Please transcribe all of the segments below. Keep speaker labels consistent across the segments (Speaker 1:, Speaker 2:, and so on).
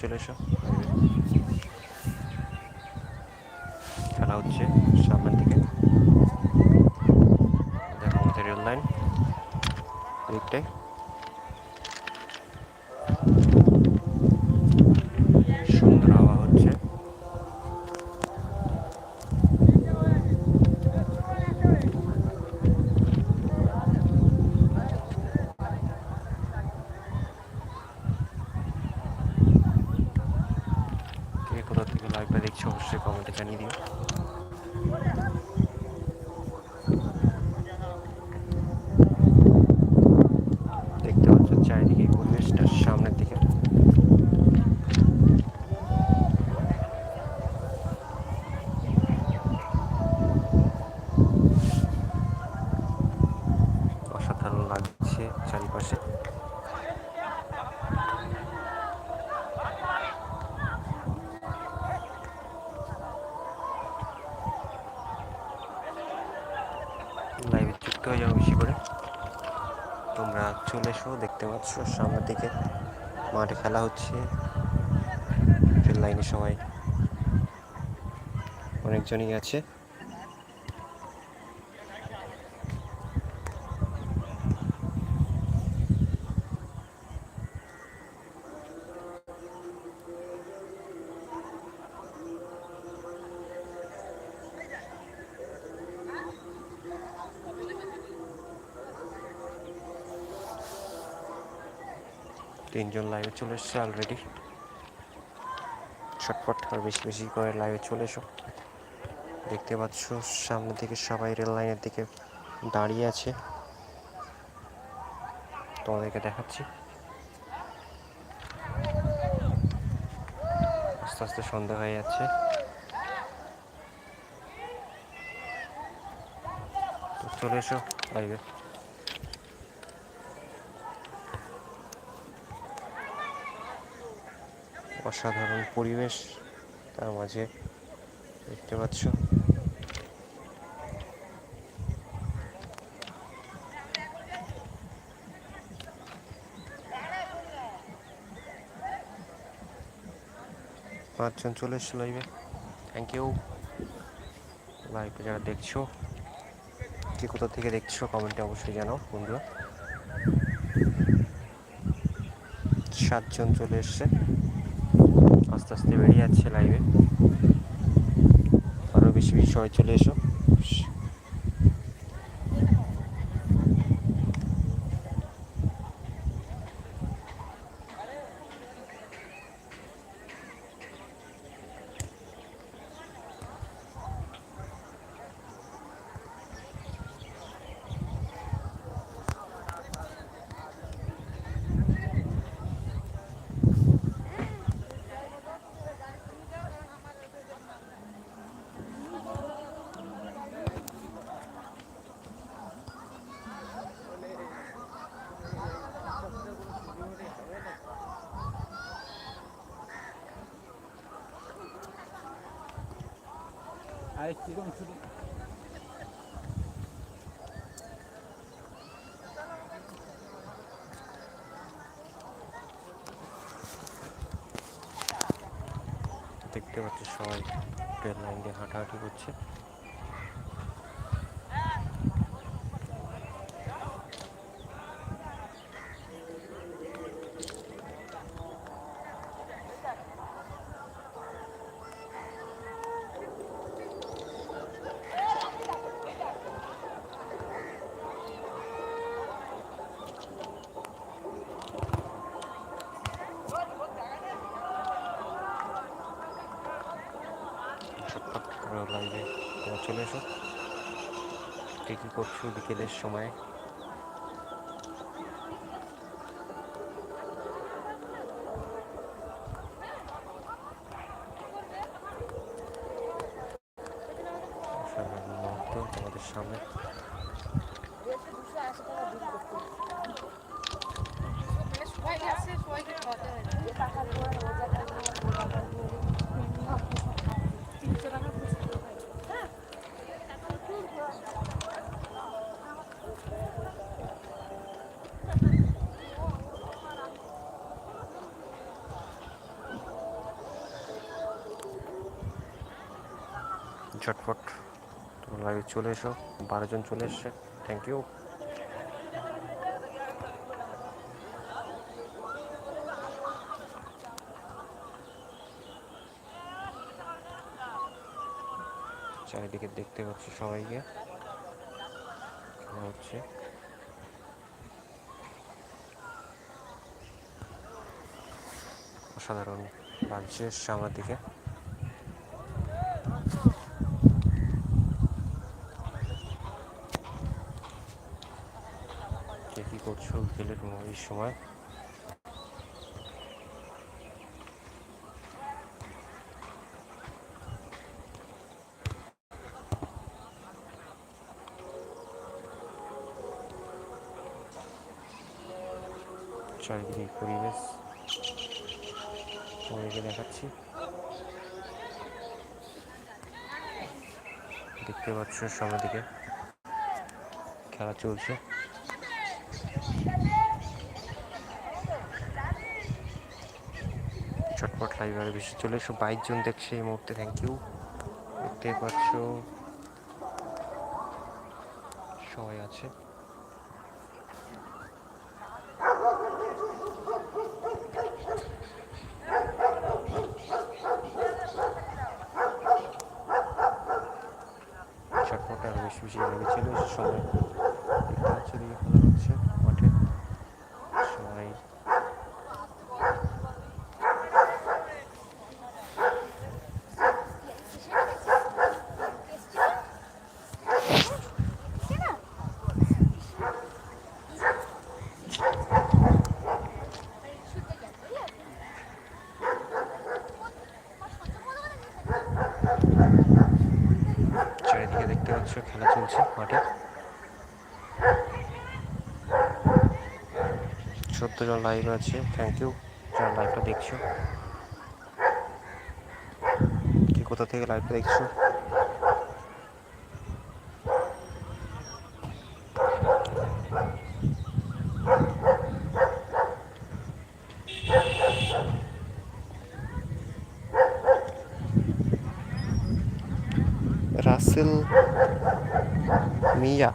Speaker 1: চলে এসো। খেলা হচ্ছে সামনের দিকে। দেখো আমাদের রেল লাইন দিকটায় সুন্দর হাওয়া হচ্ছে কে কোথা থেকে লাইভটা দেখছ অবশ্যই কমেন্টে জানিয়ে দিও দেখতে পাচ্ছ চারিদিকে পরিবেশটা সামনের দিকে অসাধারণ লাগছে চারিপাশে লাইভে হয়ে যাবে বেশি করে। তোমরা চলে এসো, দেখতে পাচ্ছ সামনের দিকে মাঠে খেলা হচ্ছে। রেল লাইনে সবাই অনেকজনই আছে। তিনজন লাইভে চলে এসছে অলরেডি ছটফট আর বেশি বেশি করে লাইভে চলে এসো। দেখতে পাচ্ছ, সামনে থেকে সবাই রেল লাইনের দিকে দাঁড়িয়ে আছে। তোমাদেরকে দেখাচ্ছি। আস্তে আস্তে সন্ধ্যা হয়ে যাচ্ছে। চলে এসো লাইভে অসাধারণ পরিবেশ তার মাঝে দেখতে পাচ্ছ। পাঁচজন চলে এসছো লাইভে থ্যাংক ইউ লাইভে যারা দেখছ, কে কোথা থেকে দেখছ কমেন্টে অবশ্যই জানাও বন্ধুরা। সাতজন চলে এসছে। আস্তে আস্তে বেরিয়ে যাচ্ছে লাইভে আরও বেশি বেশি সবাই চলে এসো। দেখতে পাচ্ছি সবাই ট্রেন লাইন দিয়ে হাঁটাহাঁটি করছে। লাইভে তোমরা চলে এসো। ট্রেকিং করছ বিকেলের সময় অসাধারণ মুহূর্ত তোমাদের সামনে
Speaker 2: সবাই আছে সবাইকে খাওয়াতে হয় তিনশো টাকা খুচরো হয়।
Speaker 1: ঝটফট তোমরা লাইভে চলে এসো। বারো জন চলে এসছে। থ্যাংক ইউ চারিদিকে দেখতে পাচ্ছি সবাইকে। হচ্ছে। অসাধারণ লাগছে সামনের দিকে কে কী করছ বিকেলের এই সময়। পরিবেশ। সবাইকে দেখাচ্ছি। দেখতে পাচ্ছ সামনের দিকে খেলা চলছে। চটপট বেশি চলে এসো। বাইশ জন দেখছে এই মুহূর্তে থ্যাংক ইউ দেখতে পাচ্ছ। সবাই আছে। চটপট আরও বেশি বেশি চলে এসো সবাই দেখতে পাচ্ছ দিকে খেলা হচ্ছে মাঠে সবাই চারিদিকে দেখতে পাচ্ছ খেলা চলছে মাঠে চোদ্দ জন লাইভ আছে? থ্যাংক ইউ যারা লাইভটা দেখছ। কি কোথা থেকে লাইভটা দেখছ? রাসেল মিয়া।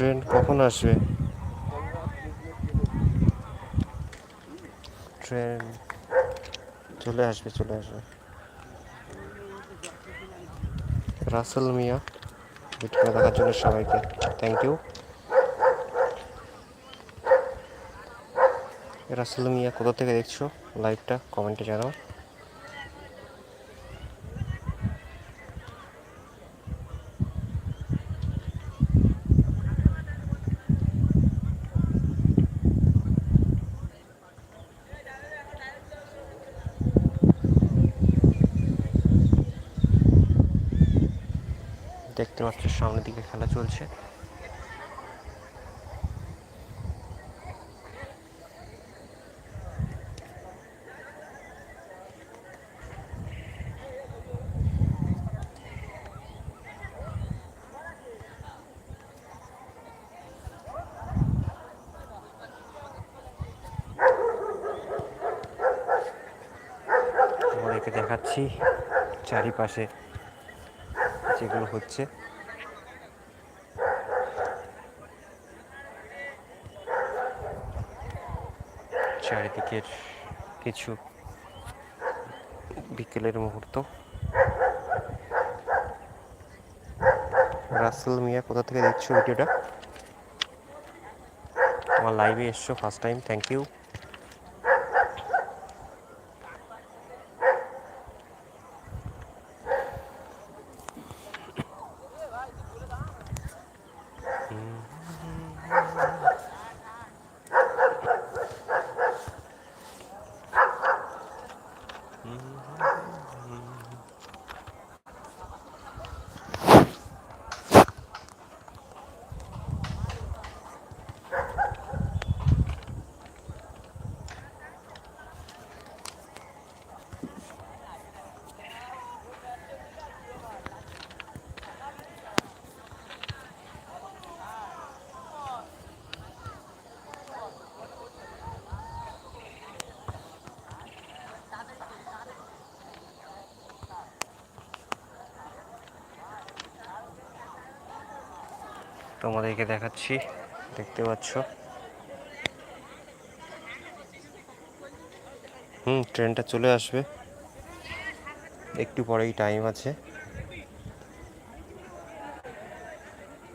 Speaker 1: ট্রেন কখন আসবে? ট্রেন চলে আসবে চলে আসবে। রাসেল মিয়া, ভিডিওটা দেখার জন্য সবাইকে থ্যাংক ইউ রাসেল মিয়া, কোথা থেকে দেখছ? লাইভটা কমেন্টে জানাও। দেখতে সামনের দিকে খেলা চলছে। দেখাচ্ছি চারিপাশে যেগুলো হচ্ছে। চারিদিকের কিছু বিকেলের মুহূর্ত। রাসেল মিয়া কোথা থেকে দেখছ ভিডিওটা? আমার লাইভে এসছো ফার্স্ট টাইম থ্যাংক ইউ তোমাদেরকে দেখাচ্ছি। দেখতে পাচ্ছ? হুম, ট্রেনটা চলে আসবে। একটু পরেই টাইম আছে।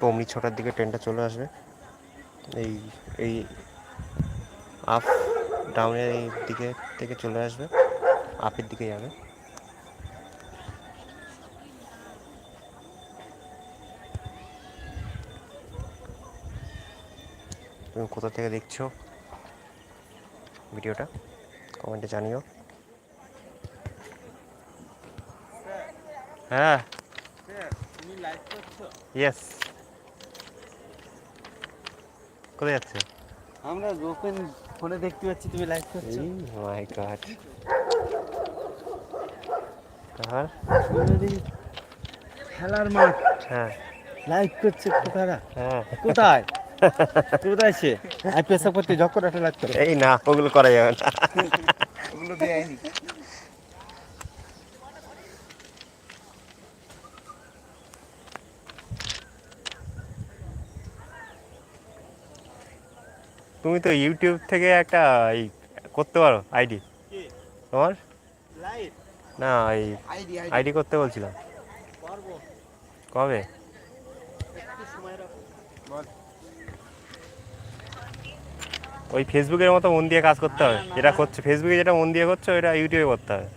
Speaker 1: পমনি ছটার দিকে ট্রেনটা চলে আসবে। এই এই আপ ডাউনের এই দিকে থেকে চলে আসবে। আপের দিকে যাবে। তুমি কোথা থেকে দেখছ ভিডিওটা? কমেন্টে জানিও। হ্যাঁ। ইয়েস কোথায় যাচ্ছে?
Speaker 3: আমরা ওপেন ফোনে দেখতে পাচ্ছি তুমি লাইভ করছ।
Speaker 1: মাই গড
Speaker 3: সুন্দরী খেলার মাঠ।
Speaker 1: হ্যাঁ।
Speaker 3: লাইভ করছে কোথায়
Speaker 1: হ্যাঁ।
Speaker 3: কোথায়? কোথায় সে আই পেশা করতে ঝক্কর একটা লাইভ করে
Speaker 1: এই না ওগুলো করা যাবে না।
Speaker 3: ওগুলো
Speaker 1: তুমি তো ইউটিউব থেকে একটা এই করতে পারো আইডি তোমার? না এই
Speaker 3: আইডি
Speaker 1: আইডি করতে বলছিলাম। কবে?
Speaker 3: সময় রাখো। বল।
Speaker 1: ওই ফেসবুকের মতো মন দিয়ে কাজ করতে হবে। যেটা করছে ফেসবুকে যেটা মন দিয়ে করছে, ওইটা ইউটিউবে করতে হবে।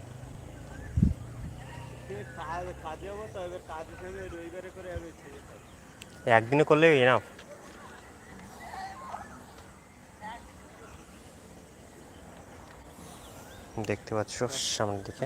Speaker 1: একদিনে করলে এনাফ দেখতে পাচ্ছ সামনের দিকে।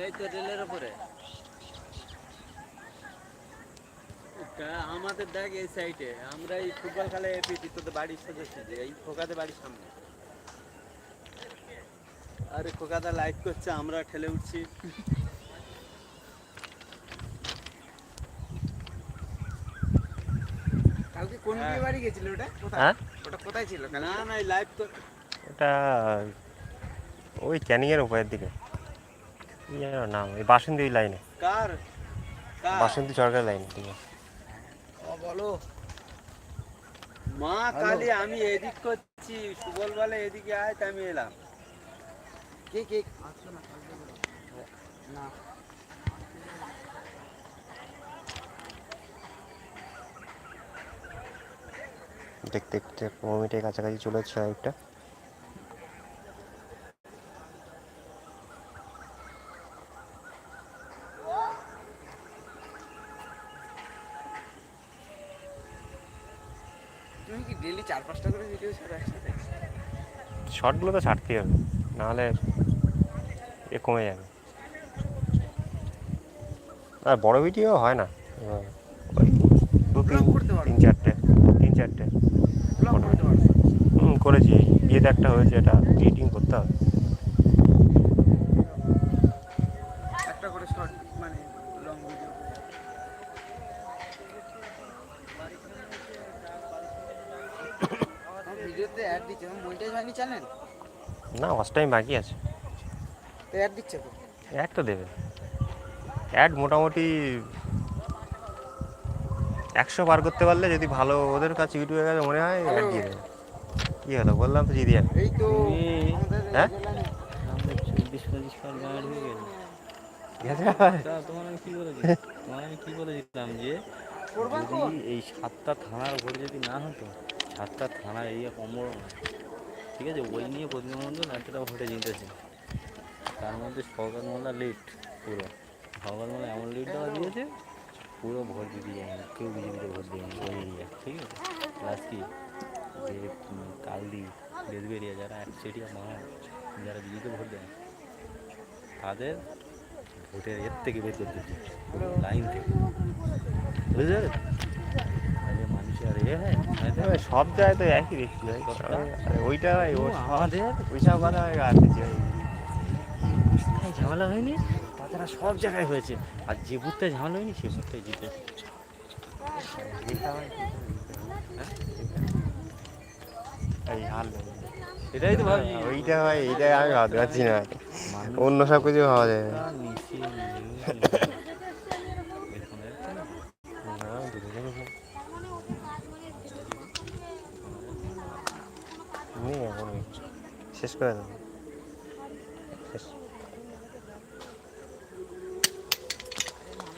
Speaker 3: এই তো রেলের ওপরে আমাদের দেখ এই সাইডে আমরা এই ফুটবল খেলা এপিটি তোদের বাড়ির সাথে সাথে এই খোকাদের বাড়ির সামনে। আরে খোকাদা লাইক করছে আমরা ঠেলে উঠছি।
Speaker 4: কালকে কোন
Speaker 3: হ্যাঁ।
Speaker 4: বিয়ে বাড়ি গেছিল ওটা?
Speaker 1: হ্যাঁ?
Speaker 4: ওটা কোথায় ছিল?
Speaker 3: না না এই লাইভ তো
Speaker 1: ওটা ওই ক্যানিংয়ের উপরের দিকে। নাম? বাসন্তী ওই লাইনে।
Speaker 3: কার? কার?
Speaker 1: বাসন্তী সরকার লাইনে ঠিক আছে।
Speaker 4: বলো।
Speaker 3: মা কালী আমি এদিক করছি সুবল বলে এদিকে আয় আমি এলাম।
Speaker 4: কে কে? না
Speaker 1: দেখতে দেখতে পনেরো মিনিটের কাছাকাছি চলে যাচ্ছে লাইভটা
Speaker 4: তুমি কি ডেলি চার পাঁচটা করে ভিডিও ছাড়ো একসাথে
Speaker 1: শর্টগুলো তো ছাড়তেই হবে নাহলে এ কমে যাবে। আর বড় ভিডিও হয় না। ওই দু তিন। তিন চারটে তিন চারটে। হুম করেছি। বিয়েতে একটা হয়েছে এটা এডিটিং করতে হবে
Speaker 4: একটা করে শর্ট মানে লং ভিডিও মনিটাইজ হয়নি চ্যানেল?
Speaker 1: না ফার্স্ট টাইম বাকি আছে।
Speaker 4: তো অ্যাড দিচ্ছে তো
Speaker 1: অ্যাড তো দেবে। অ্যাড মোটামুটি একশো পার করতে পারলে যদি ভালো ওদের কাছে ইউটিউবের কাছে মনে হয় অ্যাড দিয়ে দেবে। কী হলো? বললাম তো দিয়ে যাবে
Speaker 4: এই তো
Speaker 1: হ্যাঁ?
Speaker 3: চব্বিশ পঁচিশ হয়ে গেল
Speaker 5: তোমার আমি কি বলেছি? তোমার আমি কি বলেছিলাম যে যদি এই সাতটা থানার ভোট যদি না হতো সাতটা থানা এরিয়া কম বড় না ঠিক আছে, ওই নিয়ে প্রতিনিধিমণ্ডল একটা ভোটে জিতেছে তার মধ্যে সরকার মোল্লা লিড পুরো। সরকার মোল্লা এমন লিড দেওয়া দিয়েছে, পুরো ভোট দিতে যায়নি, কেউ বিজেপিতে ভোট দেয়নি, ওই এরিয়া ঠিক আছে। প্লাস কি, যে কালদি বেদবেরিয়া যারা একচেটিয়া মাঠ যারা বিজেপি ভোট দেয়, তাদের ভোটের এর থেকে বের করতে দিচ্ছে লাইন থেকে। বুঝতে
Speaker 1: সব জায়গায় তো একই দেখছি ভাই ওইটা ভাই
Speaker 5: ও, আমাদের?
Speaker 1: ওইসব কথা আর ভাই
Speaker 5: ঝামেলা হয়নি? তাছাড়া সব জায়গায় হয়েছে। আর যে বুথটায় ঝামেলা হয়নি সে বুথটাই জিতে
Speaker 1: হ্যাঁ?
Speaker 5: এটাই তো ভাবছি।
Speaker 1: ওইটা ভাই এইটা আমি ভাবতে পারছি না। অন্য সব কিছু ভাবা যায় না
Speaker 5: মিশিয়ে নিয়ে এরকম একটা না?
Speaker 1: না, দুটো জিনিস নেই। নেই এখন ওই। শেষ করে দাও।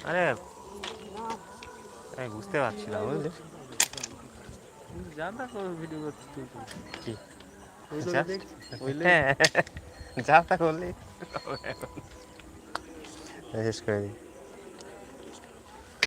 Speaker 1: আরে আমি বুঝতে পারছি না বুঝলি?
Speaker 5: যা ভিডিও করছিস তুই
Speaker 1: কি? যা। হ্যাঁ যা তা করলি। শেষ করে দিই